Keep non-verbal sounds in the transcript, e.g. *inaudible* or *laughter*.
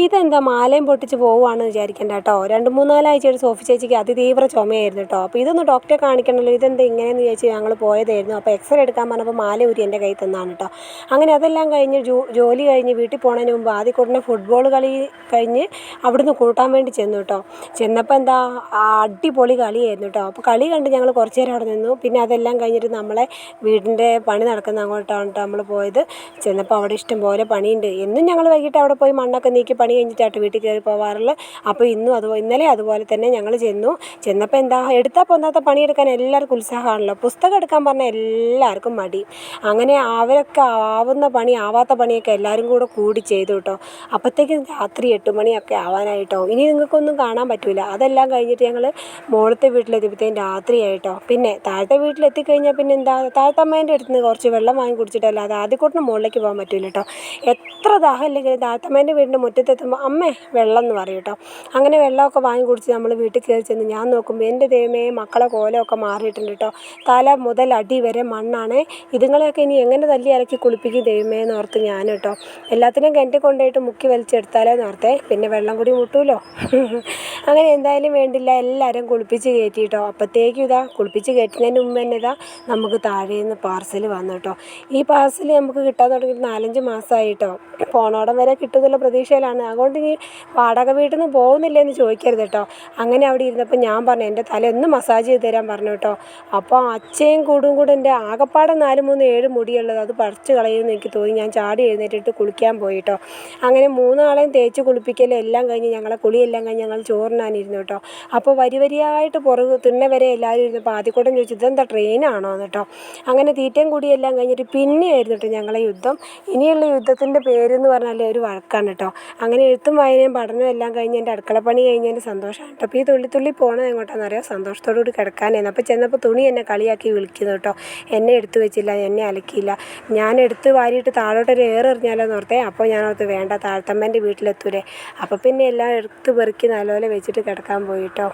ഇതെന്താ മാലയും പൊട്ടിച്ച് പോവുകയാണെന്ന് വിചാരിക്കേണ്ട കേട്ടോ. രണ്ട് ഒരു സോഫി ചേച്ചിക്ക് അതിതീവ്ര ചുമയായിരുന്നു കേട്ടോ. അപ്പോൾ ഇതൊന്ന് ഡോക്ടറെ കാണിക്കണമല്ലോ ഇതെന്താ ഇങ്ങനെയെന്ന് വിചാരിച്ച് ഞങ്ങൾ പോയതായിരുന്നു. അപ്പോൾ എക്സ്റേ എടുക്കാൻ പറഞ്ഞപ്പോൾ മാല ഉരി എന്റെ കയ്യിൽ തന്നാണ് കേട്ടോ. അങ്ങനെ അതെല്ലാം കഴിഞ്ഞ് ജോലി കഴിഞ്ഞ് വീട്ടിൽ പോണതിന് മുമ്പ് ആദ്യം കൂടെ ഫുട്ബോൾ കളി കഴിഞ്ഞ് അവിടുന്ന് കൂട്ടാൻ വേണ്ടി ചെന്നു കേട്ടോ. ചെന്നപ്പോൾ എന്താ അടിപൊളി കളിയായിരുന്നു കേട്ടോ. അപ്പോൾ കളി കണ്ട് ഞങ്ങൾ കുറച്ച് നേരം അവിടെ നിന്നു. പിന്നെ അതെല്ലാം കഴിഞ്ഞിട്ട് നമ്മളെ വീടിന്റെ പണി നടക്കുന്ന അങ്ങോട്ടാണ് കേട്ടോ നമ്മൾ പോയത്. ചെന്നപ്പോൾ അവിടെ ഇഷ്ടം പോലെ പണിയുണ്ട്. എന്നും ഞങ്ങൾ വൈകിട്ട് അവിടെ പോയി മണ്ണൊക്കെ നീക്കി പണി കഴിഞ്ഞിട്ടായിട്ട് വീട്ടിൽ കയറി പോവാറുള്ളത് അപ്പോൾ ഇന്നും അതുപോലെ ഇന്നലെ അതുപോലെ തന്നെ ഞങ്ങൾ ചെന്നു. ചെന്നപ്പോൾ എന്താ എടുത്താൽ പോന്നാത്ത പണിയെടുക്കാൻ എല്ലാവർക്കും ഉത്സാഹമാണല്ലോ. പുസ്തകം എടുക്കാൻ പറഞ്ഞാൽ എല്ലാവർക്കും മടി. അങ്ങനെ അവരൊക്കെ ആവുന്ന പണി ആവാത്ത പണിയൊക്കെ എല്ലാവരും കൂടെ കൂടി ചെയ്തു കേട്ടോ. അപ്പോഴത്തേക്കും രാത്രി എട്ട് മണിയൊക്കെ ആവാനായിട്ടോ. ഇനി നിങ്ങൾക്കൊന്നും കാണാൻ പറ്റില്ല അതെല്ലാം കഴിഞ്ഞിട്ട് ഞങ്ങൾ മുകളിലത്തെ വീട്ടിലെത്തിയപ്പോഴത്തേക്കും രാത്രിയായിട്ടോ. പിന്നെ താഴത്തെ വീട്ടിലെത്തിക്കഴിഞ്ഞാൽ പിന്നെ എന്താ താഴത്തമ്മേന്റെ അടുത്ത് നിന്ന് കുറച്ച് വെള്ളം വാങ്ങി കുടിച്ചിട്ടല്ലാതെ ആദ്യക്കൂട്ടിന് മുകളിലേക്ക് പോകാൻ പറ്റില്ല കേട്ടോ. എത്ര ദാഹം ഇല്ലെങ്കിലും താഴത്തമ്മേന്റെ വീടിന്റെ മുറ്റത്തെത്തുമ്പോൾ അമ്മേ വെള്ളം എന്ന് പറയും കേട്ടോ. അങ്ങനെ വെള്ളമൊക്കെ വാങ്ങി കുടിച്ച് നമ്മൾ വീട്ടിൽ കയറി ചെന്ന് ഞാൻ നോക്കുമ്പോൾ എന്റെ ദൈവമേ മക്കളെ കോലമൊക്കെ മാറിയിട്ടുണ്ട് കേട്ടോ. തല മുതൽ അടി വരെ മണ്ണാണ്. ഇതുങ്ങളെയൊക്കെ ഇനി എങ്ങനെ തല്ലി ഇറക്കി കുളിപ്പിക്കും ദൈവമേ എന്ന് ഓർത്ത് ഞാൻ കേട്ടോ. എല്ലാത്തിനും കിണറ്റി കൊണ്ടുപോയിട്ട് മുക്കി വലിച്ചെടുത്താലോ എന്ന് ഓർത്തേ. പിന്നെ വെള്ളം കൂടി മുട്ടുമല്ലോ *laughs* അങ്ങനെ എന്തായാലും വേണ്ടില്ല. എല്ലാവരും കുളിപ്പിച്ച് കയറ്റി കേട്ടോ. അപ്പോഴത്തേക്കും ഇതാ കുളിപ്പിച്ച് കയറ്റുന്നതിന് മുമ്പ് തന്നെ ഇതാ നമുക്ക് താഴെ നിന്ന് പാർസൽ വന്നു കേട്ടോ. ഈ പാർസൽ നമുക്ക് കിട്ടാൻ തുടങ്ങിയിട്ട് നാലഞ്ച് മാസമായി കേട്ടോ. പോണോടം വരെ കിട്ടുമെന്നുള്ള പ്രതീക്ഷയിലാണ് അതുകൊണ്ട് ഇനി വാടക വീട്ടിൽ നിന്ന് പോകുന്നില്ലേ എന്ന് ചോദിക്കരുത് കേട്ടോ അങ്ങനെ അവിടെ ഇരുന്നപ്പോൾ ഞാൻ പറഞ്ഞു എന്റെ തല ഒന്ന് മസാജ് ചെയ്ത് തരാൻ പറഞ്ഞു കേട്ടോ അപ്പോൾ അച്ഛയും കൂടും കൂടെ എന്റെ ആകപ്പാടെ നാല് മൂന്ന് ഏഴ് മുടിയുള്ളത് അത് പറിച്ച് കളയുമെന്ന് എനിക്ക് തോന്നി. ഞാൻ ചാടി എഴുന്നേറ്റിട്ട് കുളിക്കാൻ പോയി കേട്ടോ അങ്ങനെ മൂന്നാളെയും തേച്ച് കുളിപ്പിക്കലും എല്ലാം കഴിഞ്ഞ് ഞങ്ങളെ കുളിയെല്ലാം കഴിഞ്ഞ് ഞങ്ങൾ ചോറിനാനിരുന്നു കേട്ടോ അപ്പോൾ വരി വരിയായിട്ട് പുറകു തിണ്ണ വരെ എല്ലാവരും ഇരുന്നപ്പോൾ ആദ്യക്കൂട്ടം ചോദിച്ചു ഇതെന്താ ട്രെയിനാണോ എന്നിട്ടോ അങ്ങനെ തീറ്റയും കൂടിയെല്ലാം കഴിഞ്ഞിട്ട് പിന്നെയായിരുന്നു കേട്ടോ ഞങ്ങളെ യുദ്ധം. ഇനിയുള്ള യുദ്ധത്തിന്റെ പേരെന്ന് പറഞ്ഞാൽ ഒരു വഴക്കാണ് കേട്ടോ അങ്ങനെ എഴുത്തും വായനയും പഠനവും എല്ലാം കഴിഞ്ഞ് എന്റെ അടുക്കളപ്പണി കഴിഞ്ഞതിന്റെ സന്തോഷമാണ് കേട്ടോ. അപ്പോൾ ഈ തുള്ളി തുള്ളി പോകണത് എങ്ങോട്ടാണെന്ന് അറിയാം? സന്തോഷത്തോടു കൂടി കിടക്കാനായിരുന്നു. അപ്പോൾ ചെന്നപ്പോൾ തുണി എന്നെ കളിയാക്കി വിളിക്കുന്നു കേട്ടോ. എന്നെ എടുത്തു വെച്ചില്ല എന്നെ അലക്കിയില്ല. ഞാൻ എടുത്ത് വാരിയിട്ട് താഴോട്ട് ഒരു ഏറ് എറിഞ്ഞാലോ എന്ന് ഓർത്തേ. അപ്പോൾ ഞാൻ ഓർത്ത് വേണ്ട താഴ്ത്തമ്മേന്റെ വീട്ടിലെത്തൂലേ അപ്പോൾ പിന്നെ എല്ലാം എടുത്ത് പെറുക്കി നല്ലപോലെ വെച്ചിട്ട് കിടക്കാൻ പോയി കേട്ടോ.